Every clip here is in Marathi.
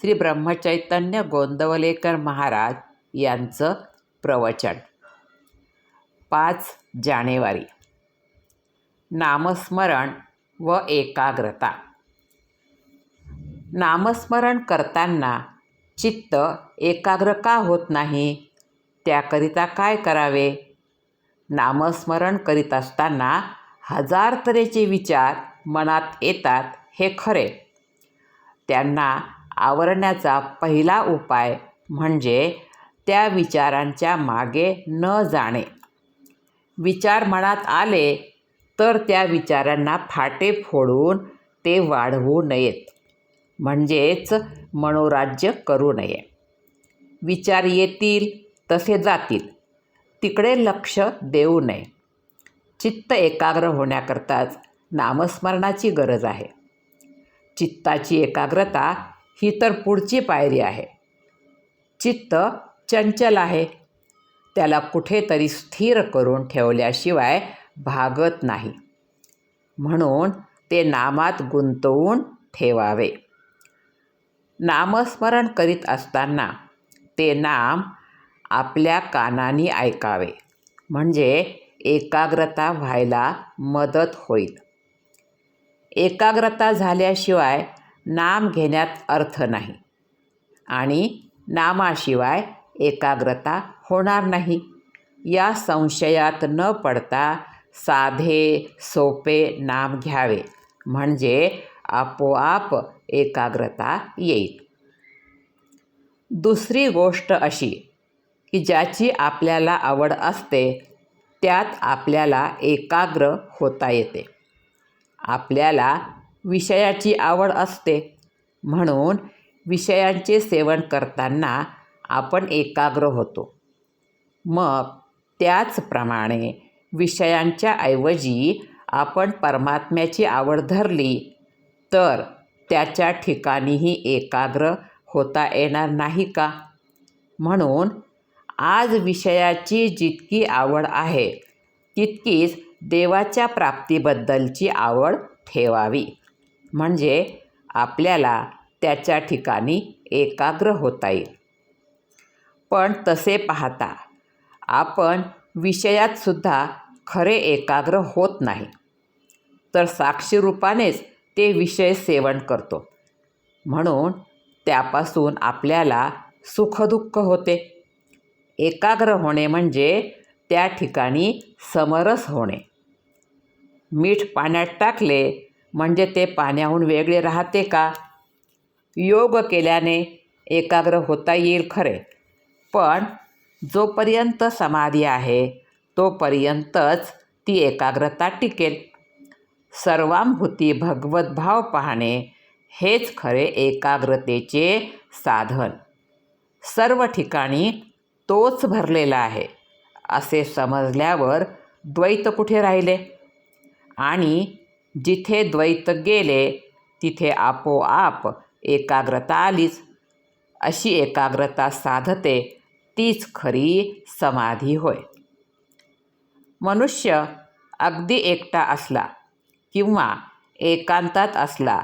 श्री ब्रह्मचैतन्य गोंदवलेकर महाराज यांचं प्रवचन. पाच जानेवारी. नामस्मरण व एकाग्रता. नामस्मरण करताना चित्त एकाग्र का होत नाही? त्याकरिता काय करावे? नामस्मरण करीत असताना हजार तऱ्हेचे विचार मनात येतात हे खरे. त्यांना आवरण्याचा पहिला उपाय म्हणजे त्या विचारांच्या मागे न जाणे. विचार मनात आले तर त्या विचारांना फाटे फोडून ते वाढवू नयेत. म्हणजेच मनोराज्य करू नये. विचार येतील तसे जातील. तिकडे लक्ष देऊ नये. चित्त एकाग्र होण्याकरताच नामस्मरणाची गरज आहे. चित्ताची एकाग्रता ही तर पुढची पायरी आहे. चित्त चंचल आहे. त्याला कुठेतरी स्थिर करून ठेवल्याशिवाय भागत नाही. म्हणून ते नामात गुंतवून ठेवावे. नामस्मरण करीत असताना ते नाम आपल्या कानानी ऐकावे. म्हणजे एकाग्रता व्हायला मदत होईल. एकाग्रता झाल्याशिवाय नाम घेण्यात अर्थ नाही. आणि नामाशिवाय एकाग्रता होणार नाही. या संशयात न पडता साधे सोपे नाम घ्यावे. म्हणजे आपोआप एकाग्रता येईल. दुसरी गोष्ट अशी की ज्याची आपल्याला आवड असते त्यात आपल्याला एकाग्र होता येते. आपल्याला विषयाची आवड असते. म्हणून विषयांचे सेवन करताना आपण एकाग्र होतो. मग त्याचप्रमाणे विषयांच्या ऐवजी आपण परमात्म्याची आवड धरली तर त्याच्या ठिकाणीही एकाग्र होता येणार नाही का? म्हणून आज विषयाची जितकी आवड आहे तितकीच देवाच्या प्राप्तीबद्दलची आवड ठेवावी. म्हणजे आपल्याला त्याच्या ठिकाणी एकाग्र होता येईल. पण तसे पाहता आपण विषयातसुद्धा खरे एकाग्र होत नाही. तर साक्षीरूपानेच ते विषय सेवन करतो. म्हणून त्यापासून आपल्याला सुखदुःख होते. एकाग्र होणे म्हणजे त्या ठिकाणी समरस होणे. मीठ पाण्यात टाकले म्हणजे ते पाण्याहून वेगळे राहते का? योग केल्याने एकाग्र होता येईल खरे. पण जोपर्यंत समाधी आहे तोपर्यंतच ती एकाग्रता टिकेल. सर्वांभूती भगवत भाव पाहणे हेच खरे एकाग्रतेचे साधन. सर्व ठिकाणी तोच भरलेला आहे असे समजल्यावर द्वैत कुठे राहिले? आणि जिथे द्वैत गेले तिथे आपोआप एकाग्रता आलीच. अशी एकाग्रता साधते तीच खरी समाधी होय. मनुष्य अगदी एकटा असला किंवा एकांतात असला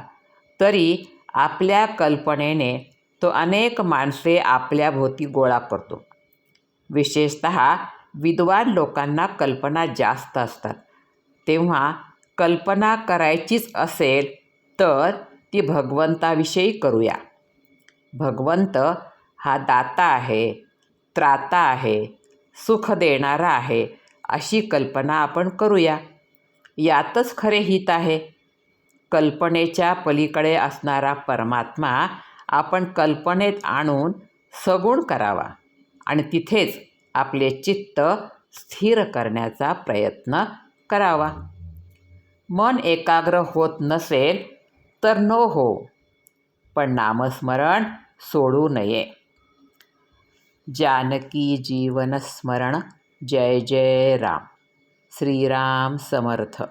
तरी आपल्या कल्पनेने तो अनेक माणसे आपल्याभोवती गोळा करतो. विशेषत विद्वान लोकांना कल्पना जास्त असतात. तेव्हा कल्पना करायचीच असेल तर ती भगवंताविषयी करूया. भगवंत हा दाता आहे त्राता आहे सुख देणारा आहे अशी कल्पना आपण करूया. यातच खरे हित आहे. कल्पनेच्या पलीकडे असणारा परमात्मा आपण कल्पनेत आणून सगुण करावा आणि तिथेच आपले चित्त स्थिर करण्याचा प्रयत्न करावा. मन एकाग्र होत नसेल तर नो हो पण नामस्मरण सोडू नये. जानकी जीवन स्मरण जय जय राम. श्रीराम समर्थ.